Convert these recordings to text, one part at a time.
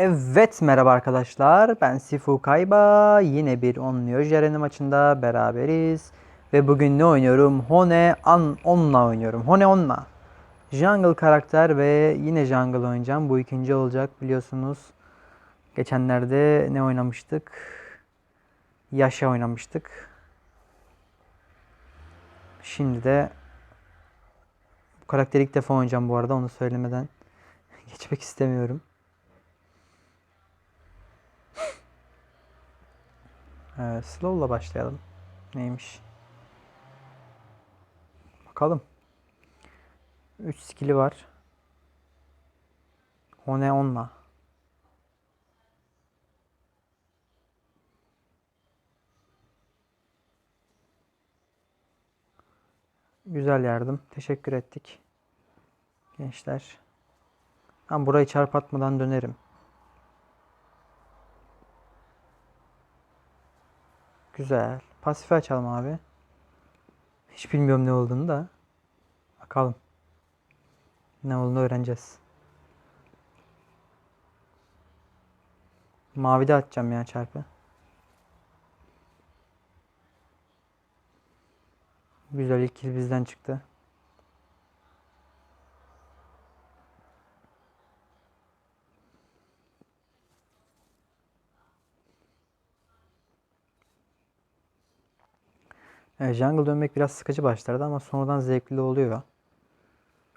Evet merhaba arkadaşlar. Ben Sifu Kayba. Yine bir Onluyor Jeremy maçında beraberiz. Ve bugün ne oynuyorum? Hone An Onna oynuyorum. Hone Onna. Jungle karakter ve yine Jungle oynayacağım. Bu ikinci olacak biliyorsunuz. Geçenlerde ne oynamıştık? Yaşa oynamıştık. Şimdi de bu karakteri ilk defa oynayacağım bu arada onu söylemeden geçmek istemiyorum. Evet, slow'la başlayalım. Neymiş? Bakalım. 3 skill'i var. O ne onunla? Güzel yardım. Teşekkür ettik. Gençler. Ben burayı çarp atmadan dönerim. Güzel. Pasifi açalım abi. Hiç bilmiyorum ne olduğunu da. Bakalım. Ne olduğunu öğreneceğiz. Mavi de atacağım ya çarpı. Güzel ilk kill bizden çıktı. Jungle dönmek biraz sıkıcı başlardı ama sonradan zevkli oluyor.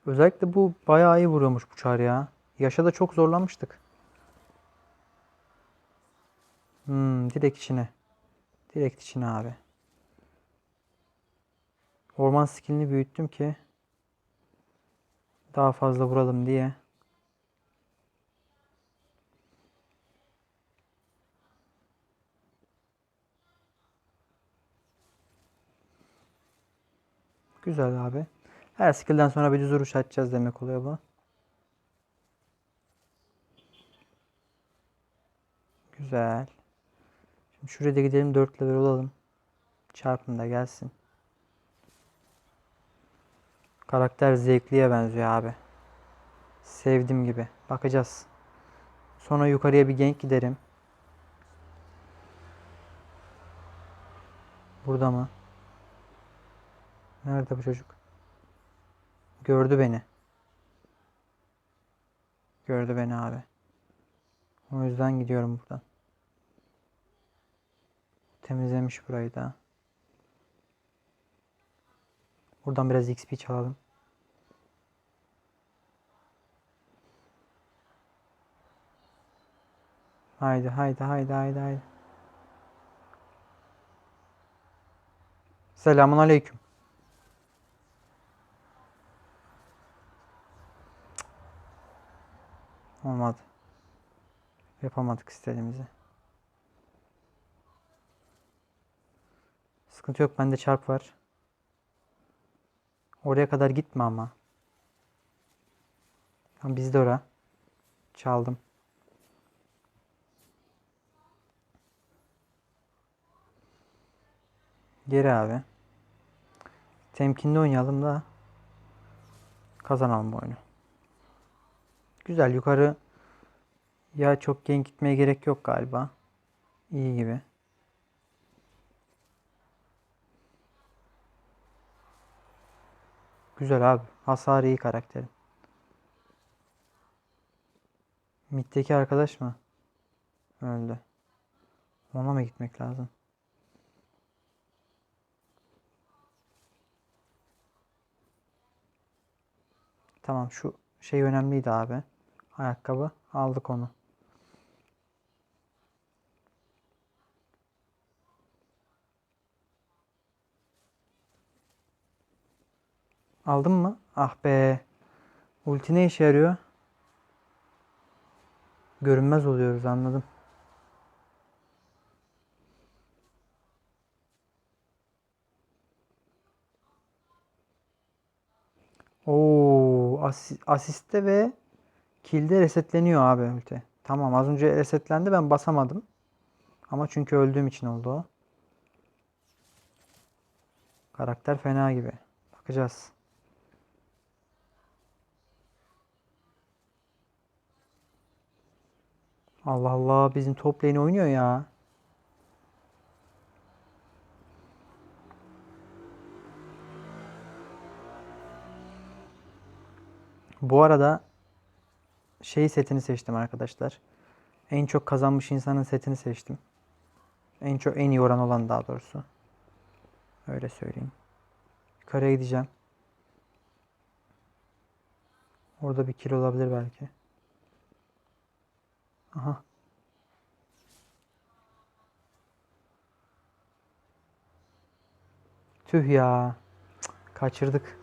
Özellikle bu bayağı iyi vuruyormuş bu çar ya. Yaşa da çok zorlanmıştık. Hmm, direkt içine. Direkt içine abi. Orman skillini büyüttüm ki daha fazla vuralım diye. Güzel abi. Her skill'den sonra bir düz vuruş atacağız demek oluyor bu. Güzel. Şimdi şuraya da gidelim 4 level olalım. Çarpım da gelsin. Karakter zevkliye benziyor abi. Sevdim gibi. Bakacağız. Sonra yukarıya bir gank giderim. Burada mı? Nerede bu çocuk? Gördü beni. Gördü beni abi. O yüzden gidiyorum buradan. Temizlemiş burayı da. Buradan biraz XP çalalım. Haydi haydi haydi haydi haydi. Selamun aleyküm. Olmadı. Yapamadık istediğimizi. Sıkıntı yok. Bende çarp var. Oraya kadar gitme ama. Tamam bizde ora. Çaldım. Geri abi. Temkinli oynayalım da kazanalım bu oyunu. Güzel yukarı ya çok genç gitmeye gerek yok galiba. İyi gibi. Güzel abi. Hasarı iyi karakterin. Mid'deki arkadaş mı? Öldü. Ona mı gitmek lazım? Tamam şu şey önemliydi abi. Ayakkabı. Aldık onu. Aldın mı? Ah be. Ulti ne işe yarıyor? Görünmez oluyoruz anladım. Oo, asi- asiste ve kill'de resetleniyor abi ulti. Tamam az önce resetlendi ben basamadım. Ama çünkü öldüğüm için oldu o. Karakter fena gibi. Bakacağız. Allah Allah bizim top lane oynuyor ya. Bu arada şey setini seçtim arkadaşlar. En çok kazanmış insanın setini seçtim. En çok en iyi oran olan daha doğrusu. Öyle söyleyeyim. Yukarıya gideceğim. Orada bir kill olabilir belki. Aha. Tüh ya. Cık, kaçırdık.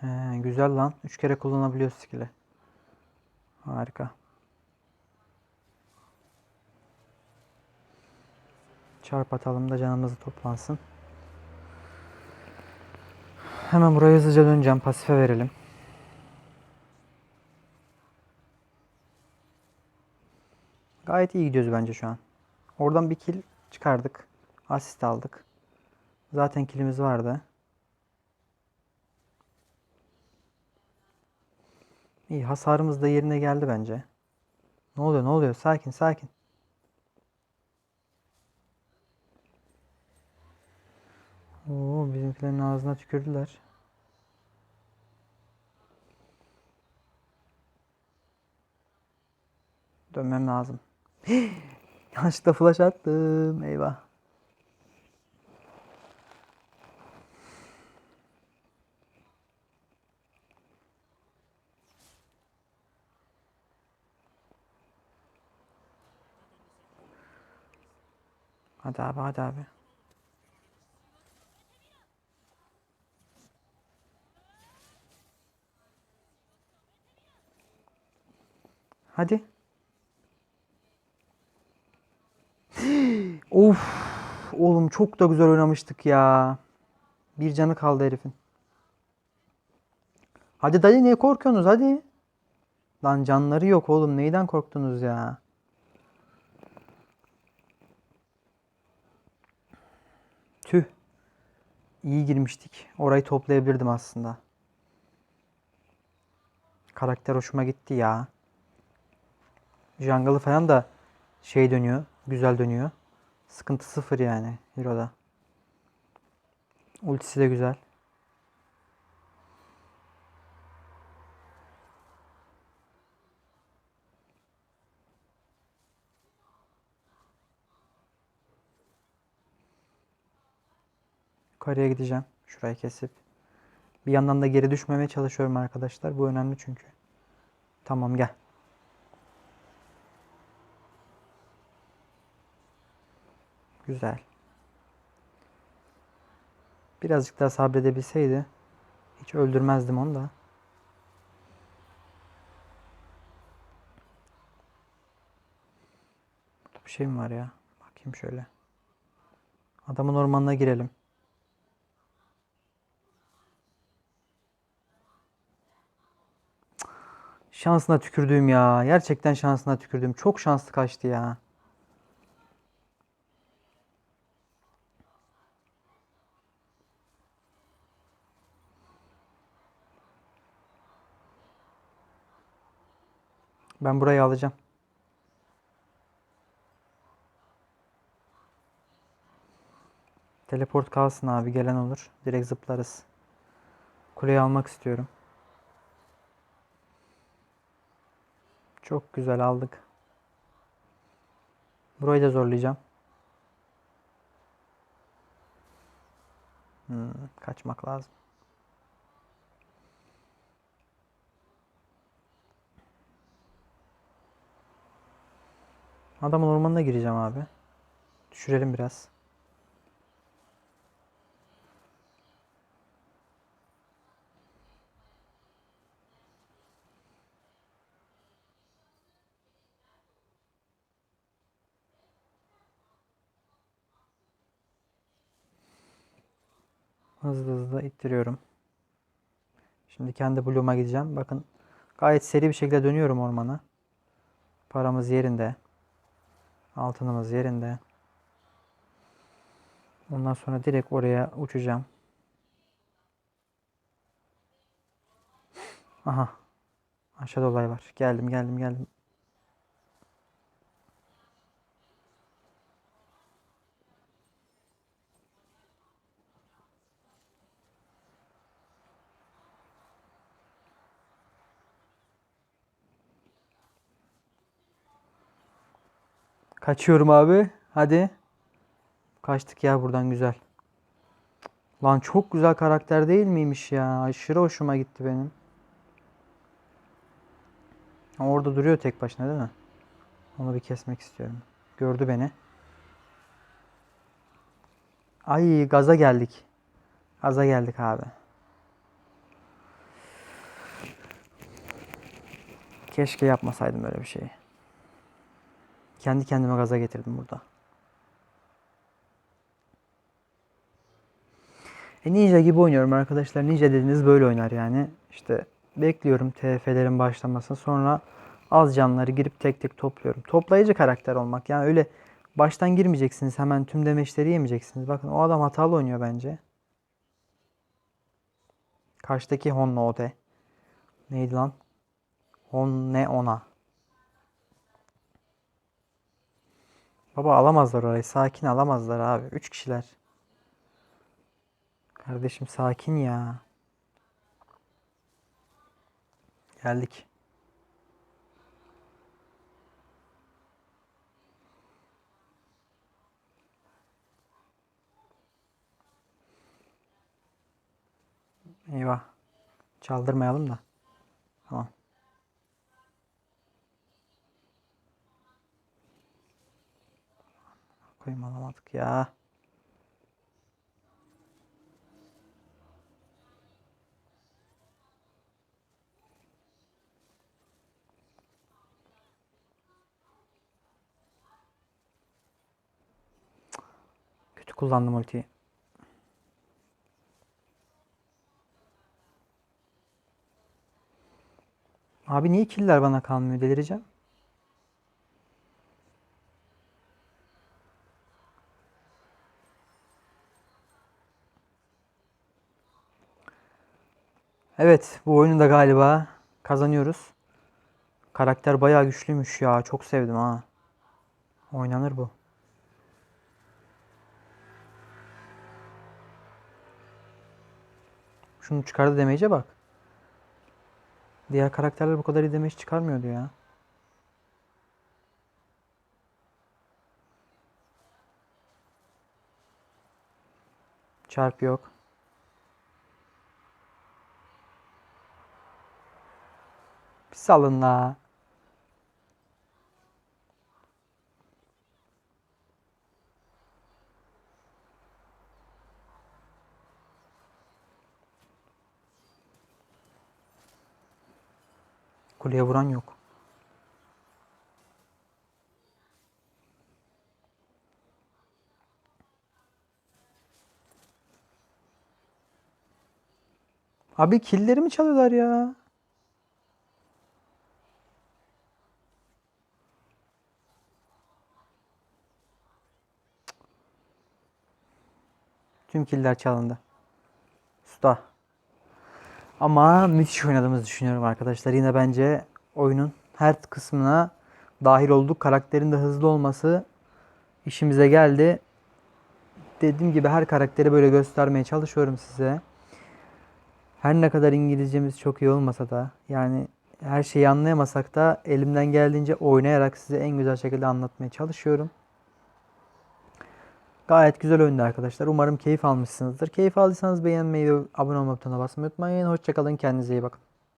He, güzel lan. Üç kere kullanabiliyoruz skill'i. Harika. Çarp atalım da canımız toplansın. Hemen buraya hızlıca döneceğim. Pasife verelim. Gayet iyi gidiyoruz bence şu an. Oradan bir kill çıkardık. Asist aldık. Zaten killimiz vardı. İyi hasarımız da yerine geldi bence. Ne oluyor ne oluyor? Sakin sakin. Oo bizimkilerin ağzına tükürdüler. Dönmem lazım. Yanlışlıkla flash attım. Eyvah. Hadi abi hadi abi. Hadi. of. Oğlum çok da güzel oynamıştık ya. Bir canı kaldı herifin. Hadi dayı niye korkuyorsunuz hadi. Lan canları yok oğlum neyden korktunuz ya. Tüh. İyi girmiştik. Orayı toplayabilirdim aslında. Karakter hoşuma gitti ya. Jungle'ı falan da şey dönüyor. Güzel dönüyor. Sıkıntı sıfır yani Hero'da. Ultisi de güzel. Yukarıya gideceğim. Şurayı kesip. Bir yandan da geri düşmemeye çalışıyorum arkadaşlar. Bu önemli çünkü. Tamam gel. Güzel. Birazcık daha sabredebilseydi hiç öldürmezdim onu da. Burada bir şey mi var ya? Bakayım şöyle. Adamın ormanına girelim. Şansına tükürdüğüm ya. Gerçekten şansına tükürdüğüm. Çok şanslı kaçtı ya. Ben burayı alacağım. Teleport kalsın abi gelen olur. Direkt zıplarız. Kuleyi almak istiyorum. Çok güzel aldık. Burayı da zorlayacağım. Hmm, kaçmak lazım. Adamın ormanına gireceğim abi. Düşürelim biraz. Hızlı hızlı ittiriyorum. Şimdi kendi bloğuma gideceğim. Bakın Gayet seri bir şekilde dönüyorum ormana. Paramız yerinde. Altınımız yerinde. Ondan sonra direkt oraya uçacağım. Aha. Aşağıda olay var. Geldim geldim geldim. Kaçıyorum abi. Hadi. Kaçtık ya buradan güzel. Lan çok güzel karakter değil miymiş ya? Aşırı hoşuma gitti benim. Orada duruyor tek başına değil mi? Onu bir kesmek istiyorum. Gördü beni. Ay gaza geldik. Gaza geldik abi. Keşke yapmasaydım böyle bir şeyi. Kendi kendime gaza getirdim burada. E Ninja gibi oynuyorum arkadaşlar. Ninja dediğiniz böyle oynar yani. İşte bekliyorum TF'lerin başlamasını. Sonra az canları girip tek tek topluyorum. Toplayıcı karakter olmak. Yani öyle baştan girmeyeceksiniz. Hemen tüm demeçleri yemeyeceksiniz. Bakın o adam hatalı oynuyor bence. Karşıdaki Honno Ode. Neydi lan? Honne ona. Baba alamazlar orayı. Sakin alamazlar abi. Üç kişiler. Kardeşim sakin ya. Geldik. Eyvah. Çaldırmayalım da. Tamam. Koyayım alamadık ya. Kötü kullandım ultiyi. Abi niye killer bana kalmıyor? Delireceğim. Evet, bu oyunu da galiba kazanıyoruz. Karakter bayağı güçlüymüş ya. Çok sevdim ha. Oynanır bu. Şunu çıkardı demeyece bak. Diğer karakterler bu kadar iyi damage çıkarmıyordu ya. Çarp yok. Salın la. Kuleye vuran yok. Abi killerimi çalıyorlar ya. Tüm killer çalındı. Usta. Ama müthiş oynadığımızı düşünüyorum arkadaşlar. Yine bence oyunun her kısmına dahil olduk. Karakterin de hızlı olması işimize geldi. Dediğim gibi her karakteri böyle göstermeye çalışıyorum size. Her ne kadar İngilizcemiz çok iyi olmasa da yani her şeyi anlayamasak da elimden geldiğince oynayarak size en güzel şekilde anlatmaya çalışıyorum. Gayet güzel oyundu arkadaşlar. Umarım keyif almışsınızdır. Keyif aldıysanız beğenmeyi ve abone olma butonuna unutmayın. Hoşçakalın. Kendinize iyi bakın.